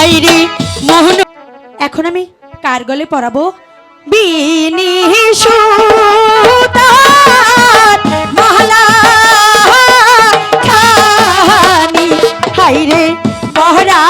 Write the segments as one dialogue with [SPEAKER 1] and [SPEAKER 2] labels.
[SPEAKER 1] High মোহন। এখন আমি কার গলে পড়াবো বিনি সুতার মালা খানি হাই রে পহরা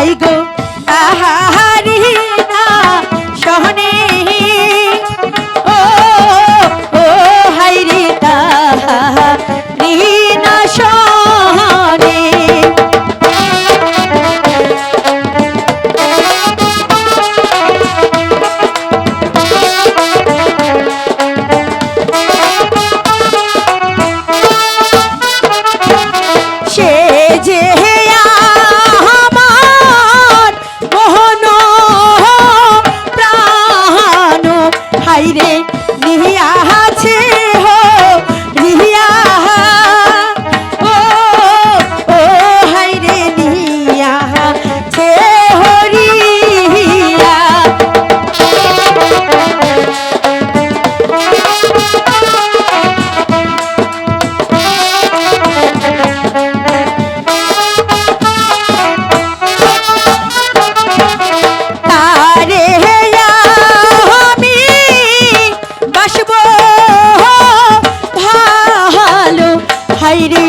[SPEAKER 1] পাই গো আহারি না সহনে রে নিহিয়া হাইরে